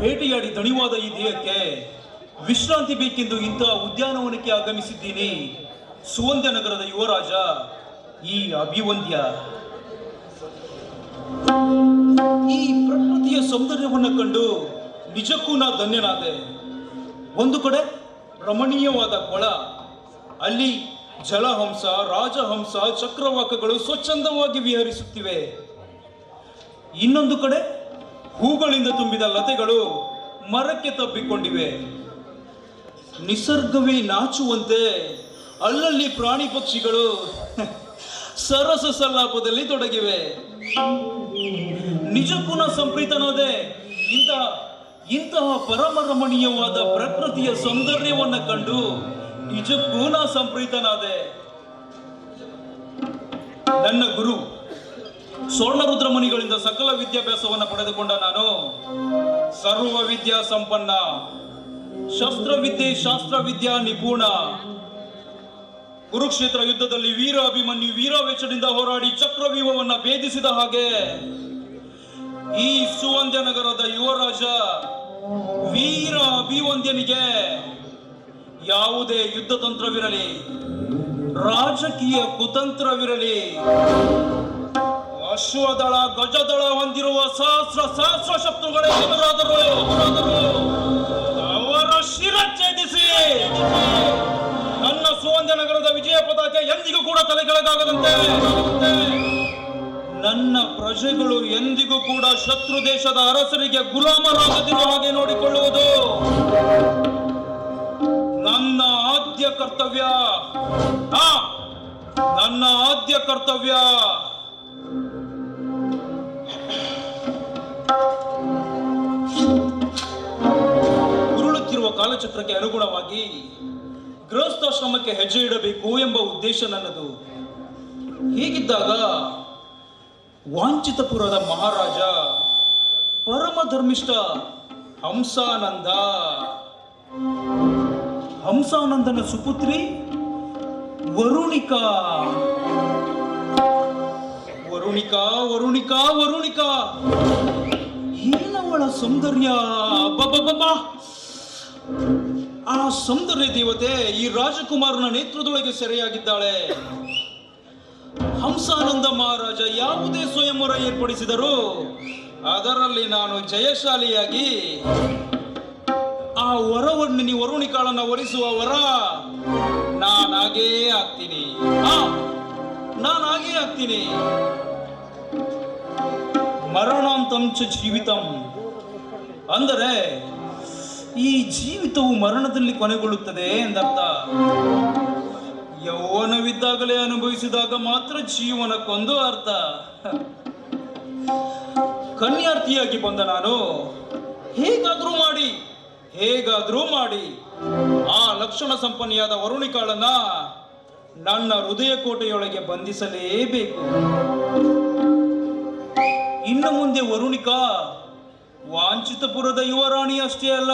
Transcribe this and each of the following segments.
ಭೇಟಿಯಾಡಿ ದಣಿವಾದ ಈ ದೇಹಕ್ಕೆ ವಿಶ್ರಾಂತಿ ಬೇಕೆಂದು ಇಂತಹ ಉದ್ಯಾನವನಕ್ಕೆ ಆಗಮಿಸಿದ್ದೀನಿ. ಸುವಂತ ನಗರದ ಯುವರಾಜ ಈ ಅಭಿವಂದ್ಯ, ಈ ಪ್ರಕೃತಿಯ ಸೌಂದರ್ಯವನ್ನು ಕಂಡು ನಿಜಕ್ಕೂ ನಾ ಧನ್ಯನಾದೆ. ಒಂದು ಕಡೆ ರಮಣೀಯವಾದ ಕೊಳ, ಅಲ್ಲಿ ಜಲಹಂಸ, ರಾಜಹಂಸ, ಚಕ್ರವಾಕಗಳು ಸ್ವಚ್ಛಂದವಾಗಿ ವಿಹರಿಸುತ್ತಿವೆ. ಇನ್ನೊಂದು ಕಡೆ ಹೂಗಳಿಂದ ತುಂಬಿದ ಲತೆಗಳು ಮರಕ್ಕೆ ತಬ್ಬಿಕೊಂಡಿವೆ. ನಿಸರ್ಗವೇ ನಾಚುವಂತೆ ಅಲ್ಲಲ್ಲಿ ಪ್ರಾಣಿ ಪಕ್ಷಿಗಳು ಸರಸ ಸಲ್ಲಾಪದಲ್ಲಿ ತೊಡಗಿವೆ. ನಿಜಕ್ಕೂ ನಾ ಸಂಪ್ರೀತನೋದೆ ಇಂತಹ ಇಂತಹ ಪರಮ ರಮಣೀಯವಾದ ಪ್ರಕೃತಿಯ ಸೌಂದರ್ಯವನ್ನ ಕಂಡು ನಿಜಕ್ಕೂ ನಾ ಸಂಪ್ರೀತನಾದೆ. ನನ್ನ ಗುರು, ಸ್ವರ್ಣರುದ್ರಮುನಿಗಳಿಂದ ಸಕಲ ವಿದ್ಯಾಭ್ಯಾಸವನ್ನು ಪಡೆದುಕೊಂಡ ನಾನು ಸರ್ವ ವಿದ್ಯಾ ಸಂಪನ್ನ ಶಸ್ತ್ರವಿದ್ಯೆ, ಶಾಸ್ತ್ರವಿದ್ಯಾ ನಿಪುಣ. ಕುರುಕ್ಷೇತ್ರ ಯುದ್ಧದಲ್ಲಿ ವೀರ ಅಭಿಮನ್ಯು ಹೋರಾಡಿ ಚಕ್ರವ್ಯೂಹವನ್ನ ಭೇದಿಸಿದ ಹಾಗೆ ಈ ಸುವಂದ್ಯ ನಗರದ ಯುವರಾಜ ವೀರ ಅಭಿವಂದ್ಯನಿಗೆ ಯಾವುದೇ ಯುದ್ಧ ತಂತ್ರವಿರಲಿ, ರಾಜಕೀಯ ಕುತಂತ್ರವಿರಲಿ, ಅಶ್ವದಳ, ಗಜದಳ ಹೊಂದಿರುವ ಸಹಸ್ರ ಸಹಸ್ರ ಶತ್ರುಗಳೇ ಎದುರಾದರು ಅವರ ನನ್ನ ಸುವಂದ್ಯ ನಗರದ ವಿಜಯ ಪತಾಕೆ ಎಂದಿಗೂ ಕೂಡ ತಲೆ ಕೆಳಗಾಗದಂತೆ ನನ್ನ ಪ್ರಜೆಗಳು ಎಂದಿಗೂ ಕೂಡ ಶತ್ರು ದೇಶದ ಅರಸರಿಗೆ ಗುಲಾಮರಾಗದಿರುವ ಹಾಗೆ ನೋಡಿಕೊಳ್ಳುವುದು. ನನ್ನ ಆದ್ಯ ಕರ್ತವ್ಯ. ನನ್ನ ಆದ್ಯ ಕರ್ತವ್ಯ. ಉರುಳುತ್ತಿರುವ ಕಾಲಚಕ್ರಕ್ಕೆ ಅನುಗುಣವಾಗಿ ಗೃಹಸ್ಥಾಶ್ರಮಕ್ಕೆ ಹೆಜ್ಜೆ ಇಡಬೇಕು ಎಂಬ ಉದ್ದೇಶ ನನ್ನದು. ಹೀಗಿದ್ದಾಗ ವಾಂಚಿತಪುರದ ಮಹಾರಾಜ ಪರಮ ಧರ್ಮಿಷ್ಠ ಹಂಸಾನಂದ. ಹಂಸಾನಂದನ ಸುಪುತ್ರಿ ವರುಣಿಕಾ. ವರುಣಿಕಾ ವರುಣಿಕಾ ವರುಣಿಕಾ. ಏನವಳ ಸೌಂದರ್ಯ. ಅಬ್ಬಬ್ಬಬ್ಬಬ್ಬ. ಆ ಸೌಂದರ್ಯ ದೇವತೆ ಈ ರಾಜಕುಮಾರನ ನೇತೃದೊಳಗೆ ಸೆರೆಯಾಗಿದ್ದಾಳೆ. ಹಂಸಾನಂದ ಮಹಾರಾಜ ಯಾವುದೇ ಸ್ವಯಂವರ ಏರ್ಪಡಿಸಿದರು ಅದರಲ್ಲಿ ನಾನು ಜಯಶಾಲಿಯಾಗಿ ಆ ವರವನ್ನು ನೀ ವರುಣಿಕಾಳನ್ನ ವರಿಸುವ ವರ ನಾನಾಗೇ ಆಗ್ತೀನಿ. ನಾನಾಗೇ ಆಗ್ತೀನಿ. ಮರಣಾಂತಂಚ ಜೀವಿತಂ. ಅಂದರೆ ಈ ಜೀವಿತವು ಮರಣದಲ್ಲಿ ಕೊನೆಗೊಳ್ಳುತ್ತದೆ ಎಂದರ್ಥ. ಯೌವನವಿದ್ದಾಗಲೇ ಅನುಭವಿಸಿದಾಗ ಮಾತ್ರ ಜೀವನಕ್ಕೊಂದು ಅರ್ಥ. ಕನ್ಯಾರ್ಥಿಯಾಗಿ ಬಂದ ನಾನು. ಹೇಗಾದ್ರೂ ಮಾಡಿ ಹೇಗಾದ್ರೂ ಮಾಡಿ. ಆ ಲಕ್ಷಣ ಸಂಪನ್ನಿಯಾದ ವರುಣಿಕಾಳನ್ನ ನನ್ನ ಹೃದಯ ಕೋಟೆಯೊಳಗೆ ಬಂಧಿಸಲೇಬೇಕು. ಇನ್ನು ಮುಂದೆ ವರುಣಿಕಾ ವಾಂಚಿತಪುರದ ಯುವರಾಣಿ ಅಷ್ಟೇ ಅಲ್ಲ,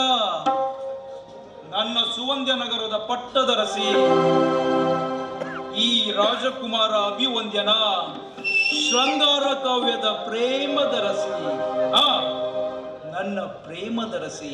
ನನ್ನ ಸುವಂದ್ಯ ನಗರದ ಪಟ್ಟದರಸಿ, ಈ ರಾಜಕುಮಾರ ಅಭಿವಂದ್ಯನ ಶೃಂಗಾರ ಕಾವ್ಯದ ಪ್ರೇಮದರಸಿ ಆ, ನನ್ನ ಪ್ರೇಮದರಸಿ